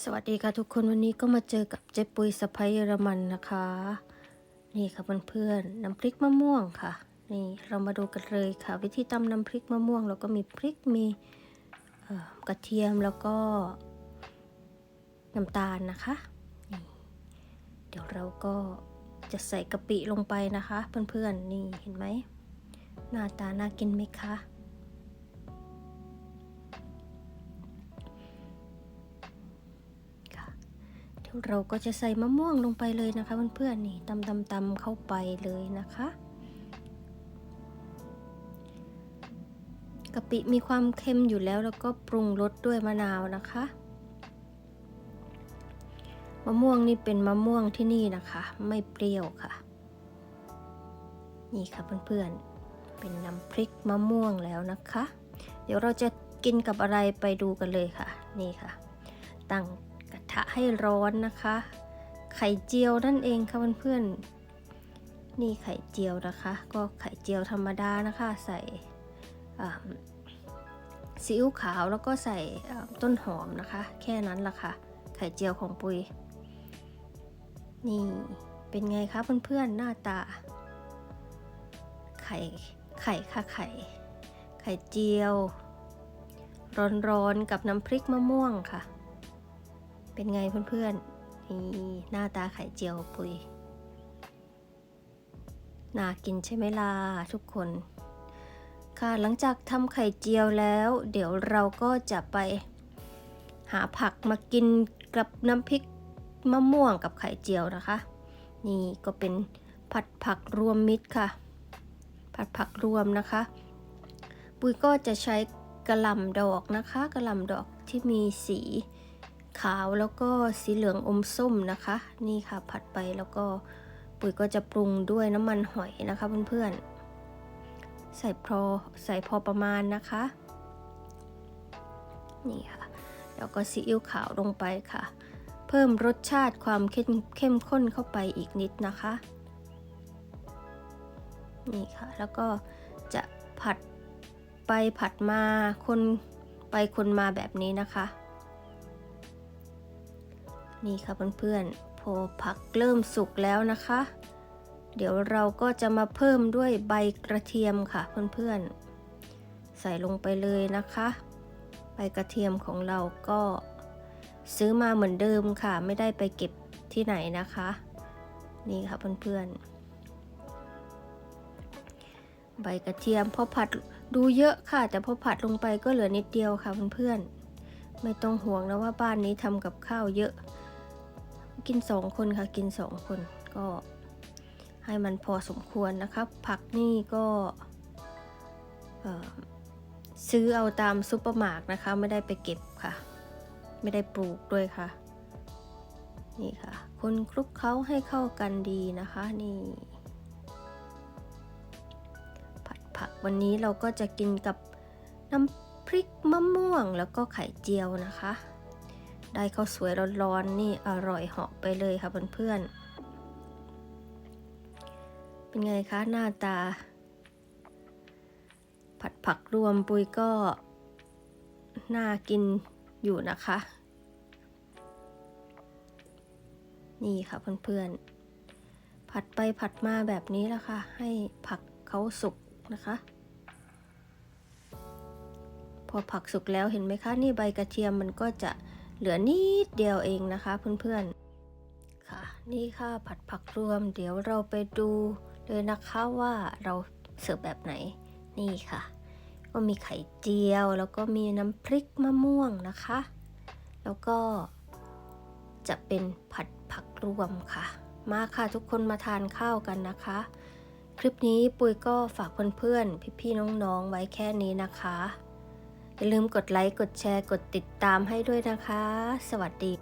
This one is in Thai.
สวัสดีค่ะทุกคนวันนี้ก็มาเจอกับเจ๊ปุยสะพ้ยเยอรมันนะคะ นี่ค่ะเพื่อนๆน้ำพริกมะม่วงค่ะ นี่เรามาดูกันเลยค่ะ วิธีตำน้ำพริกมะม่วงเราก็มีพริกมีกระเทียมแล้วก็น้ำตาลนะคะนี่เดี๋ยวเราก็จะใส่กะปิลงไปนะคะ เพื่อนๆนี่เห็นไหมหน้าตาน่ากินไหมคะ เราก็จะใส่มะม่วงลงไปเลยนะคะเพื่อนๆนี่ตำตำตำเข้าไปเลยนะคะกะปิมีความเค็มอยู่แล้วแล้วก็ปรุงรสด้วยมะนาวนะคะ มะม่วงนี่เป็นมะม่วงที่นี่นะคะ ไม่เปรี้ยวค่ะ นี่ค่ะเพื่อนๆเป็นน้ำพริกมะม่วงแล้วนะคะ เดี๋ยวเราจะกินกับอะไรไปดูกันเลยค่ะ นี่ค่ะ ตั้ง ทะให้ร้อนนะคะ ไข่เจียวนั่นเองค่ะเพื่อนๆนี่ไข่เจียวนะคะ ก็ไข่เจียวธรรมดานะคะ ใส่ซีอิ๊วขาวแล้วก็ใส่ต้นหอมนะคะ แค่นั้นละค่ะ ไข่เจียวของปุย นี่เป็นไงคะเพื่อนๆหน้าตา ไข่ไข่ค่ะไข่ ไข่เจียว ร้อนๆกับน้ำพริกมะม่วงค่ะ เป็นไงเพื่อนๆนี่หน้าตาไข่เจียวปุยน่ากินใช่ไหมล่ะทุกคน ค่ะหลังจากทำไข่เจียวแล้ว เดี๋ยวเราก็จะไป หาผักมากินกับน้ำพริกมะม่วงกับไข่เจียวนะคะ นี่ก็เป็นผัดผักรวมมิตรค่ะ ผัดผักรวมนะคะ ปุยก็จะใช้กระหล่ำดอกนะคะกระหล่ำดอกที่มีสี ขาวแล้วก็สีเหลืองอมส้มนะคะ นี่ค่ะผัดไปแล้วก็ปุ๋ยก็จะปรุงด้วยน้ำมันหอยนะคะเพื่อนๆ ใส่พอใส่พอประมาณนะคะ นี่ค่ะ แล้วก็ซีอิ๊วขาวลงไปค่ะ เพิ่มรสชาติความเข้มเข้มข้นเข้าไปอีกนิดนะคะ นี่ค่ะ แล้วก็จะผัดไปผัดมาคนไปคนมาแบบนี้นะคะ นี่ค่ะเพื่อนๆพอผักเริ่มสุกแล้วนะคะ เดี๋ยวเราก็จะมาเพิ่มด้วยใบกระเทียมค่ะเพื่อนๆ ใส่ลงไปเลยนะคะ ใบกระเทียมของเราก็ซื้อมาเหมือนเดิมค่ะ ไม่ได้ไปเก็บที่ไหนนะคะ นี่ค่ะเพื่อนๆ ใบกระเทียมพอผัดดูเยอะค่ะ แต่พอผัดลงไปก็เหลือนิดเดียวค่ะเพื่อนๆ ไม่ต้องห่วงนะว่าบ้านนี้ทำกับข้าวเยอะ กินสองคนค่ะกินสองคนก็ให้มันพอสมควรนะครับ ผักนี่ก็ซื้อเอาตามซุปเปอร์มาร์ทนะคะ ไม่ได้ไปเก็บค่ะ ไม่ได้ปลูกด้วยค่ะ นี่ค่ะ คนคลุกเคล้าให้เข้ากันดีนะคะนี่ ผัดผักวันนี้เราก็จะกินกับน้ำพริกมะม่วงแล้วก็ไข่เจียวนะคะ ได้ข้าวสวยร้อนๆนี่อร่อยเหาะไปเลยค่ะเพื่อนๆ เป็นไงคะหน้าตา ผัดผักรวมปุยก็ น่ากินอยู่นะคะ นี่ค่ะเพื่อนๆ ผัดไปผัดมาแบบนี้ละค่ะ ให้ผักเขาสุกนะคะพอผักสุกแล้วเห็นไหมคะ นี่ใบกระเทียมมันก็จะ เหลือนิดเดียวเองนะคะเพื่อนๆ ค่ะ นี่ค่ะผัดผักรวม เดี๋ยวเราไปดูเลยนะคะว่าเราเสิร์ฟแบบไหน นี่ค่ะ ก็มีไข่เจียว แล้วก็มีน้ำพริกมะม่วงนะคะ แล้วก็จะเป็นผัดผักรวมค่ะ มาค่ะทุกคนมาทานข้าวกันนะคะ คลิปนี้ปุยก็ฝากเพื่อนๆ พี่ๆ น้องๆ ไว้แค่นี้นะคะ อย่าลืมกดไลค์ กดแชร์ กดติดตามให้ด้วยนะคะ สวัสดี